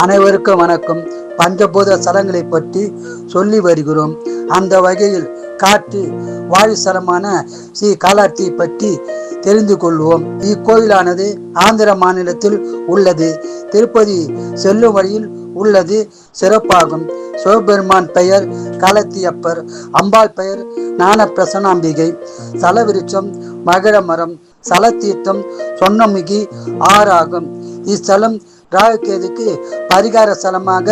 அனைவருக்கும் வணக்கம். பஞ்சபூத ஸ்தலங்களை பற்றி சொல்லி வருகிறோம். அந்த வகையில் காற்று வாயு ஸ்தலமான ஸ்ரீ காலாட்சி பற்றி தெரிந்து கொள்வோம். இக்கோயிலானது ஆந்திர மாநிலத்தில் உள்ளது. திருப்பதி செல்லும் வழியில் உள்ளது. சிறப்பாகும். சிவபெருமான் பெயர் காலத்தியப்பர். அம்பாள் பெயர் ஞான பிரசனாம்பிகை சலவிருட்சம் மகிழ மரம் சலத்தீர்த்தம் சொன்னமிகி ஆறாகும். இஸ்தலம் ராகு கேதுக்கு பரிகார ஸ்தலமாக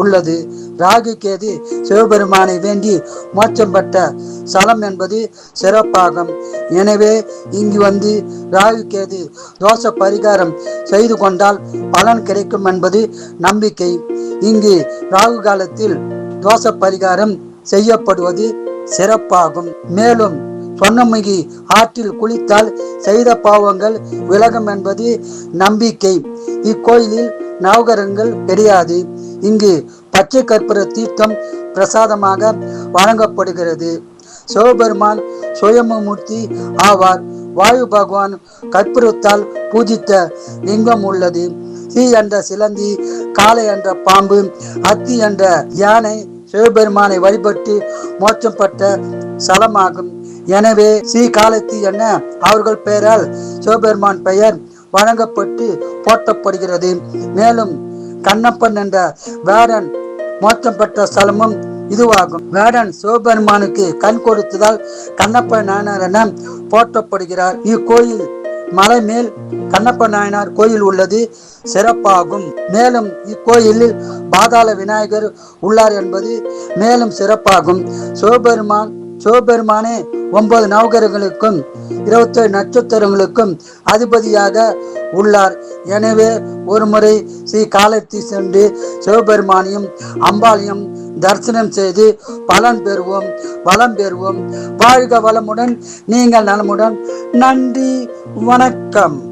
உள்ளது. ராகு கேது சிவபெருமானை வேண்டி மோட்சம் பெற்ற ஸ்தலம் என்பது சிறப்பாகும் எனவே இங்கு வந்து ராகு கேது தோஷ பரிகாரம் செய்து கொண்டால் பலன் கிடைக்கும் என்பது நம்பிக்கை. இங்கு ராகு காலத்தில் தோஷ பரிகாரம் செய்யப்படுவது சிறப்பாகும். மேலும் சொன்னமிகி ஆற்றில் குளித்தால் செய்த பாவங்கள் விலகும் என்பது நம்பிக்கை. இக்கோயிலில் நவகரங்கள் கிடையாது. இங்கு பச்சை கற்பூர தீர்த்தம் பிரசாதமாக வழங்கப்படுகிறது. சிவபெருமான் சுயமமூர்த்தி ஆவார். வாயு பகவான் கற்பூரத்தால் பூஜித்த லிங்கம் உள்ளது. தீ என்ற சிலந்தி காளை என்ற பாம்பு அத்தி என்ற யானை சிவபெருமானை வழிபட்டு மோட்சம் பெற்ற ஸ்தலமாகும். எனவே ஸ்ரீ காலத்தி என அவர்கள் பெயரால் சிவபெருமான் பெயர் வழங்கப்பட்டு போற்றப்படுகிறது. மேலும் கண்ணப்பன் என்ற வேடன் மோட்சம் பெற்ற ஸ்தலமும் இதுவாகும். வேடன் சிவபெருமானுக்கு கண் கொடுத்ததால் கண்ணப்ப நாயனார் என போற்றப்படுகிறார். இக்கோயில் மலை மேல் கண்ணப்ப நாயனார் கோயில் உள்ளது. சிறப்பாகும். மேலும் இக்கோயிலில் பாதாள விநாயகர் உள்ளார் என்பது மேலும் சிறப்பாகும். சிவபெருமான் சிவபெருமானே ஒன்பது நவகரங்களுக்கும் இருபத்தேழு நட்சத்திரங்களுக்கும் அதிபதியாக உள்ளார். எனவே ஒருமுறை ஸ்ரீ காலத்தி சென்று சிவபெருமானையும் அம்பாளையும் தரிசனம் செய்து பலன் பெறுவோம் வளம் பெறுவோம். வாழ்க வளமுடன் நீங்கள் நலமுடன். நன்றி வணக்கம்.